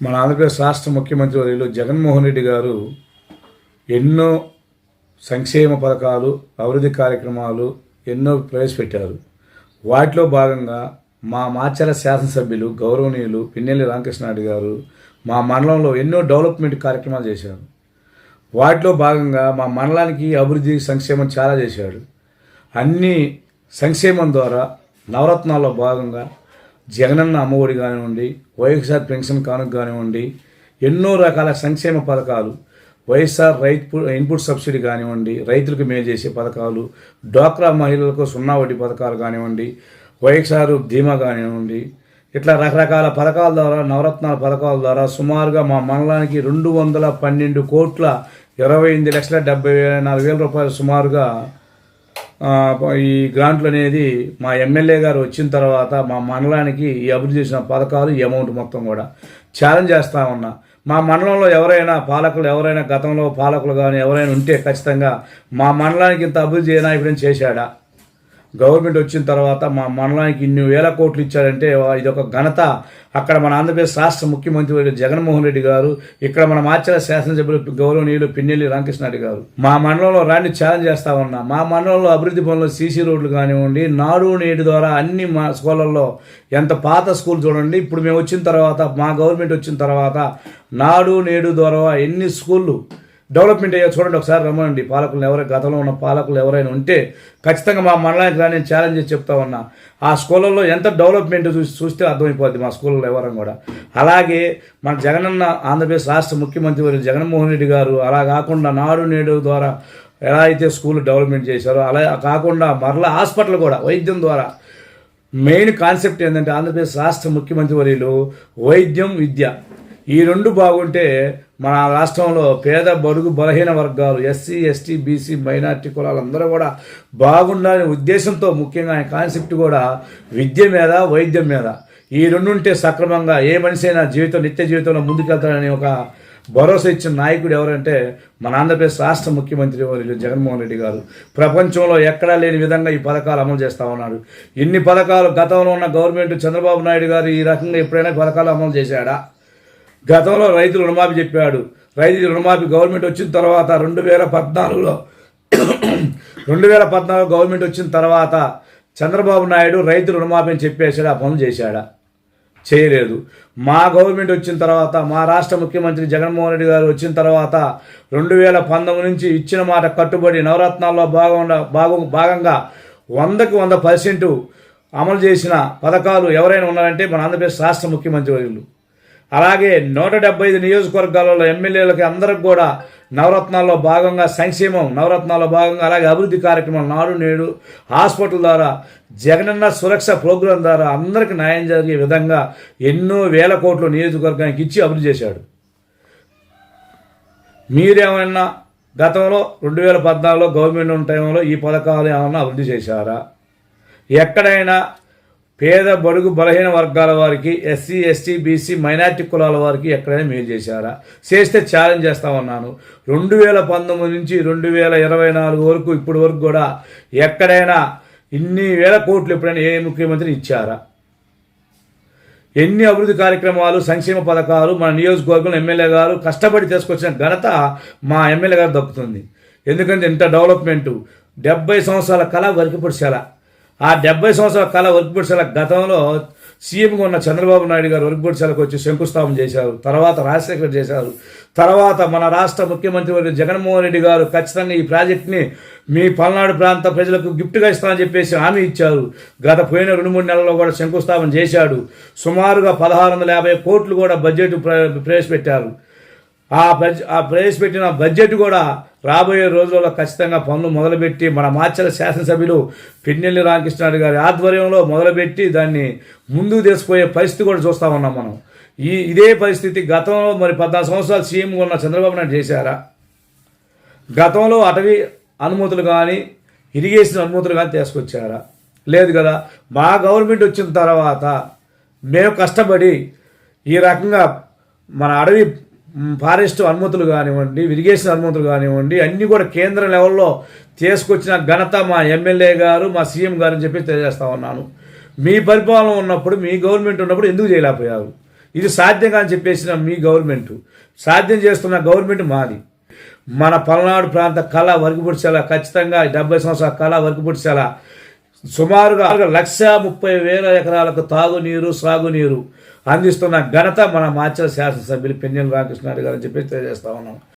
మన ఆంధ్రప్రదేశ్ రాష్ట్ర ముఖ్యమంత్రి వర్యులు జగన్మోహన్ రెడ్డి గారు ఎన్నో సంక్షేమ పథకాలు అభివృద్ధి కార్యక్రమాలు ఎన్నో ప్రవేశపెట్టారు. వాటిలో భాగంగా మా మాచల శాసనసభ్యులు గౌరవనీయులు పిన్నెల్లి రామకృష్ణారెడ్డి గారు మా మండలంలో ఎన్నో డెవలప్మెంట్ కార్యక్రమాలు చేశారు. వాటిలో భాగంగా మా మండలానికి అభివృద్ధి సంక్షేమం చాలా చేశాడు. అన్ని సంక్షేమం ద్వారా నవరత్నాల్లో భాగంగా జగనన్న అమ్మఒడి కానివ్వండి వైఎస్ఆర్ పెన్షన్ కానుక కానివ్వండి ఎన్నో రకాల సంక్షేమ పథకాలు వైఎస్ఆర్ రైతు ఇన్పుట్ సబ్సిడీ కానివ్వండి రైతులకు మేలు చేసే పథకాలు డ్వాక్రా మహిళలకు సున్నా వడ్డీ పథకాలు కానివ్వండి వైఎస్ఆర్ ధీమా కానివ్వండి ఇట్లా రకరకాల పథకాల ద్వారా నవరత్నాల పథకాల ద్వారా సుమారుగా మా మండలానికి రెండు వందల పన్నెండు కోట్ల ఇరవై ఎనిమిది లక్షల డెబ్బై నాలుగు వేల రూపాయలు సుమారుగా ఈ గ్రాంట్లు అనేది మా ఎమ్మెల్యే గారు వచ్చిన తర్వాత మా మండలానికి ఈ అభివృద్ధి చేసిన పథకాలు ఈ అమౌంట్ మొత్తం కూడా. ఛాలెంజ్ చేస్తా ఉన్నా. మా మండలంలో ఎవరైనా పాలకులు ఎవరైనా గతంలో పాలకులు కానీ ఎవరైనా ఉంటే ఖచ్చితంగా మా మండలానికి ఇంత అభివృద్ధి చేయనా ఇప్పుడేం చేశాడా? గవర్నమెంట్ వచ్చిన తర్వాత మా మండలానికి ఇన్ని వేల కోట్లు ఇచ్చారంటే ఇది ఒక ఘనత. అక్కడ మన ఆంధ్రప్రదేశ్ రాష్ట్ర ముఖ్యమంత్రి జగన్మోహన్ రెడ్డి గారు ఇక్కడ మన మాచల శాసనసభ్యులు గౌరవనీయులు పిన్నెల్లి రామకృష్ణారెడ్డి గారు. మా మండలంలో రాండి ఛాలెంజ్ చేస్తా ఉన్నా. మా మండలంలో అభివృద్ధి పనులు సీసీ రోడ్లు కానివ్వండి నాడు నేడు ద్వారా అన్ని మా స్కూళ్ళల్లో ఎంత పాత స్కూల్ చూడండి. ఇప్పుడు మేము వచ్చిన తర్వాత మా గవర్నమెంట్ వచ్చిన తర్వాత నాడు నేడు ద్వారా ఎన్ని స్కూళ్ళు డెవలప్మెంట్ అయ్యో చూడండి ఒకసారి రమ్మనండి. పాలకులు ఎవరైనా గతంలో ఉన్న పాలకులు ఎవరైనా ఉంటే ఖచ్చితంగా మా మండలానికి నేను ఛాలెంజ్ చేసి చెప్తా ఉన్నా. ఆ స్కూళ్ళల్లో ఎంత డెవలప్మెంట్ చూసి చూస్తే అర్థమైపోద్ది మా స్కూళ్ళలో ఎవరైనా కూడా. అలాగే మన జగనన్న ఆంధ్రప్రదేశ్ రాష్ట్ర ముఖ్యమంత్రి వారు జగన్మోహన్ రెడ్డి గారు అలా కాకుండా నాడు నేడు ద్వారా ఎలా అయితే స్కూల్ డెవలప్మెంట్ చేశారో అలా కాకుండా మరలా హాస్పిటల్ కూడా వైద్యం ద్వారా. మెయిన్ కాన్సెప్ట్ ఏంటంటే ఆంధ్రప్రదేశ్ రాష్ట్ర ముఖ్యమంత్రి వర్యులు వైద్యం విద్య. ఈ రెండు బాగుంటే మన రాష్ట్రంలో పేద బడుగు బలహీన వర్గాలు ఎస్సీ ఎస్టీ బీసీ మైనార్టీ కులాలు అందరూ కూడా బాగుండాలనే ఉద్దేశంతో ముఖ్యంగా ఆయన కాన్సెప్ట్ కూడా విద్య మీద వైద్యం మీద. ఈ రెండుంటే సక్రమంగా ఏ మనిషి అయినా జీవితం నిత్య జీవితంలో ముందుకెళ్తాడని ఒక భరోసా ఇచ్చిన నాయకుడు ఎవరంటే మన ఆంధ్రప్రదేశ్ రాష్ట్ర ముఖ్యమంత్రి వర్యులు జగన్మోహన్ రెడ్డి గారు. ప్రపంచంలో ఎక్కడా లేని విధంగా ఈ పథకాలు అమలు చేస్తా ఉన్నాడు. ఇన్ని పథకాలు గతంలో ఉన్న గవర్నమెంట్ చంద్రబాబు నాయుడు గారు ఈ రకంగా ఎప్పుడైనా పథకాలు అమలు చేశాడా? గతంలో రైతు రుణమాఫీ చెప్పాడు. రైతు రుణమాఫీ గవర్నమెంట్ వచ్చిన తర్వాత రెండు వేల పద్నాలుగులో రెండు వేల పద్నాలుగు గవర్నమెంట్ వచ్చిన తర్వాత చంద్రబాబు నాయుడు రైతు రుణమాఫీ అని చెప్పేసాడు ఆ పనులు చేశాడా? చేయలేదు. మా గవర్నమెంట్ వచ్చిన తర్వాత మా రాష్ట్ర ముఖ్యమంత్రి జగన్మోహన్ రెడ్డి గారు వచ్చిన తర్వాత రెండు వేల పంతొమ్మిది నుంచి ఇచ్చిన మాట కట్టుబడి నవరత్నాల్లో భాగంగా భాగం భాగంగా వందకు వంద పర్సెంట్ అమలు చేసిన పథకాలు ఎవరైనా ఉన్నారంటే మన ఆంధ్రప్రదేశ్ రాష్ట్ర ముఖ్యమంత్రి వర్యులు. అలాగే నూట డెబ్బై ఐదు నియోజకవర్గాలలో ఎమ్మెల్యేలకి అందరికి కూడా నవరత్నాల్లో భాగంగా సంక్షేమం నవరత్నాల్లో భాగంగా అలాగే అభివృద్ధి కార్యక్రమాలు నాడు నేడు హాస్పిటల్ ద్వారా జగనన్న సురక్ష ప్రోగ్రాం ద్వారా అందరికి న్యాయం జరిగే విధంగా ఎన్నో వేల కోట్లు నియోజకవర్గానికి ఇచ్చి అభివృద్ధి చేశాడు. మీరేమైనా గతంలో రెండు వేల పద్నాలుగులో గవర్నమెంట్ ఉన్న టైంలో ఈ పథకాలు ఏమైనా అభివృద్ధి చేశారా? ఎక్కడైనా పేద బడుగు బలహీన వర్గాల వారికి ఎస్సీ ఎస్టీ బీసీ మైనార్టీ కులాల వారికి ఎక్కడైనా మేలు చేశారా? చేస్తే ఛాలెంజ్ చేస్తామన్నాను రెండు వేల పంతొమ్మిది నుంచి రెండు వేల ఇరవై నాలుగు వరకు ఇప్పటి వరకు కూడా ఎక్కడైనా ఇన్ని వేల కోట్లు ఎప్పుడైనా ఏ ముఖ్యమంత్రి ఇచ్చారా? ఎన్ని అభివృద్ధి కార్యక్రమాలు సంక్షేమ పథకాలు మన నియోజకవర్గంలో ఎమ్మెల్యే గారు కష్టపడి తీసుకొచ్చిన ఘనత మా ఎమ్మెల్యే గారు దక్కుతుంది. ఎందుకంటే ఇంత డెవలప్మెంటు డెబ్బై సంవత్సరాల కళ వరకిపడిసేలా ఆ డెబ్బై సంవత్సరాల కళ వరకిపడిసేలా గతంలో సీఎంగా ఉన్న చంద్రబాబు నాయుడు గారు వరకిపడిసేలకు వచ్చి శంకుస్థాపన చేశారు. తర్వాత రాజశేఖర్ చేశారు. తర్వాత మన రాష్ట్ర ముఖ్యమంత్రి జగన్మోహన్ రెడ్డి గారు ఖచ్చితంగా ఈ ప్రాజెక్ట్ని మీ పల్నాడు ప్రాంత ప్రజలకు గిఫ్ట్గా ఇస్తామని చెప్పేసి హామీ ఇచ్చారు. గత పోయిన రెండు మూడు నెలల్లో కూడా శంకుస్థాపన చేశాడు. సుమారుగా పదహారు వందల యాభై కోట్లు కూడా బడ్జెట్ ప్ర- ప్రవేశపెట్టారు. ఆ బడ్జెట్ ఆ ప్రవేశపెట్టిన బడ్జెట్ కూడా రాబోయే రోజుల్లో ఖచ్చితంగా పనులు మొదలుపెట్టి మన మాచల శాసనసభ్యులు పిన్నెల్లి రామకృష్ణారెడ్డి గారి ఆధ్వర్యంలో మొదలుపెట్టి దాన్ని ముందుకు తీసుకుపోయే పరిస్థితి కూడా చూస్తా ఉన్నాం మనం. ఈ ఇదే పరిస్థితి గతంలో మరి పద్నాలుగు సంవత్సరాలు సీఎం ఉన్న చంద్రబాబు నాయుడు చేశారా? గతంలో అటవీ అనుమతులు కానీ ఇరిగేషన్ అనుమతులు కానీ తీసుకొచ్చారా? లేదు కదా. మా గవర్నమెంట్ వచ్చిన తర్వాత మేము కష్టపడి ఈ రకంగా మన అడవి ఫారెస్ట్ అనుమతులు కానివ్వండి ఇరిగేషన్ అనుమతులు కానివ్వండి అన్నీ కూడా కేంద్ర లెవెల్లో తీసుకొచ్చిన ఘనత మా ఎమ్మెల్యే గారు మా సీఎం గారు అని చెప్పి తెలియజేస్తా ఉన్నాను. మీ పరిపాలన ఉన్నప్పుడు మీ గవర్నమెంట్ ఉన్నప్పుడు ఎందుకు చేయలేకపోయారు? ఇది సాధ్యంగా అని చెప్పేసిన మీ గవర్నమెంట్. సాధ్యం చేస్తున్న గవర్నమెంట్ మాది. మన పల్నాడు ప్రాంత కళ వరకుపుడిసేలా ఖచ్చితంగా డెబ్బై సంవత్సరాల కళ వరకుపుడిసేలా సుమారుగా లక్ష ముప్పై వేల ఎకరాలకు తాగునీరు సాగునీరు అందిస్తున్న ఘనత మన మాచల శాసనసభ్యులు పెన్నెల రామకృష్ణారెడ్డి గారు అని చెప్పి తెలియజేస్తా ఉన్నాం.